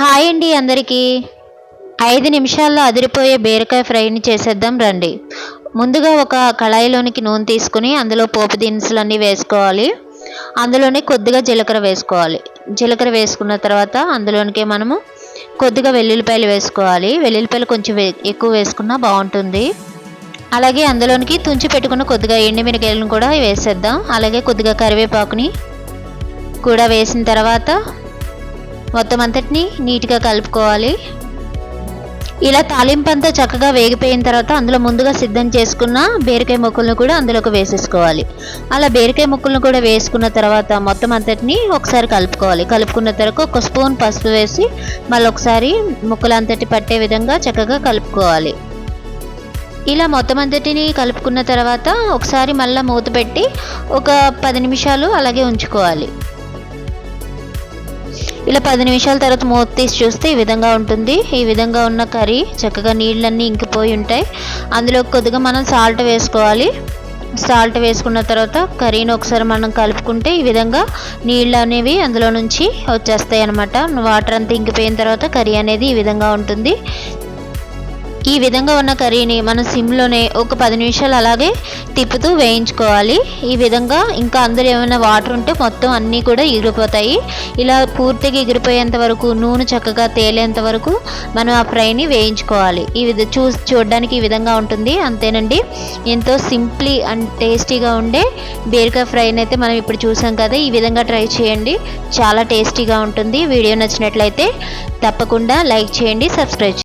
Hi అండి అందరికీ. ఐదు నిమిషాల్లో అదిరిపోయే బీరకాయ ఫ్రైని చేసేద్దాం రండి. ముందుగా ఒక కళాయిలోనికి నూనె తీసుకుని అందులో పోపు దినుసులన్నీ వేసుకోవాలి. అందులోనే కొద్దిగా జీలకర్ర వేసుకోవాలి. జీలకర్ర వేసుకున్న తర్వాత అందులోనికే మనము కొద్దిగా వెల్లుల్లిపాయలు వేసుకోవాలి. వెల్లుల్లిపాయలు కొంచెం ఎక్కువ వేసుకున్నా బాగుంటుంది. అలాగే అందులోనికి తుంచి పెట్టుకున్న కొద్దిగా ఎండుమిరకాయలను కూడా వేసేద్దాం. అలాగే కొద్దిగా కరివేపాకుని కూడా వేసిన తర్వాత మొత్తం అంతటిని నీట్గా కలుపుకోవాలి. ఇలా తాలింపు అంతా చక్కగా వేగిపోయిన తర్వాత అందులో ముందుగా సిద్ధం చేసుకున్న బీరకాయ ముక్కలను కూడా అందులోకి వేసేసుకోవాలి. అలా బీరకాయ ముక్కలను కూడా వేసుకున్న తర్వాత మొత్తం అంతటిని ఒకసారి కలుపుకోవాలి. కలుపుకున్న తర్వాత ఒక స్పూన్ పసుపు వేసి మళ్ళీ ఒకసారి ముక్కలు అంతటి పట్టే విధంగా చక్కగా కలుపుకోవాలి. ఇలా మొత్తం అంతటిని కలుపుకున్న తర్వాత ఒకసారి మళ్ళీ మూత పెట్టి ఒక పది నిమిషాలు అలాగే ఉంచుకోవాలి. ఇలా పది నిమిషాల తర్వాత మూత తీసి చూస్తే ఈ విధంగా ఉంటుంది. ఈ విధంగా ఉన్న కర్రీ చక్కగా నీళ్ళన్నీ ఇంకిపోయి ఉంటాయి. అందులో కొద్దిగా మనం సాల్ట్ వేసుకోవాలి. సాల్ట్ వేసుకున్న తర్వాత కర్రీని ఒకసారి మనం కలుపుకుంటే ఈ విధంగా నీళ్ళు అనేవి అందులో నుంచి వచ్చేస్తాయి అనమాట వాటర్ అంతా ఇంకిపోయిన తర్వాత కర్రీ అనేది ఈ విధంగా ఉంటుంది. ఈ విధంగా ఉన్న కర్రీని మనం సిమ్లోనే ఒక పది నిమిషాలు అలాగే తిప్పుతూ వేయించుకోవాలి. ఈ విధంగా ఇంకా అందులో ఏమైనా వాటర్ ఉంటే మొత్తం అన్నీ కూడా ఎగిరిపోతాయి. ఇలా పూర్తిగా ఎగిరిపోయేంత వరకు నూనె చక్కగా తేలేంత వరకు మనం ఆ ఫ్రైని వేయించుకోవాలి. ఈ విధ చూ చూడడానికి ఈ విధంగా ఉంటుంది. అంతేనండి. ఎంతో సింప్లీ అండ్ టేస్టీగా ఉండే బీరకాయ ఫ్రైని అయితే మనం ఇప్పుడు చూసాం కదా. ఈ విధంగా ట్రై చేయండి. చాలా టేస్టీగా ఉంటుంది. వీడియో నచ్చినట్లయితే తప్పకుండా లైక్ చేయండి సబ్స్క్రైబ్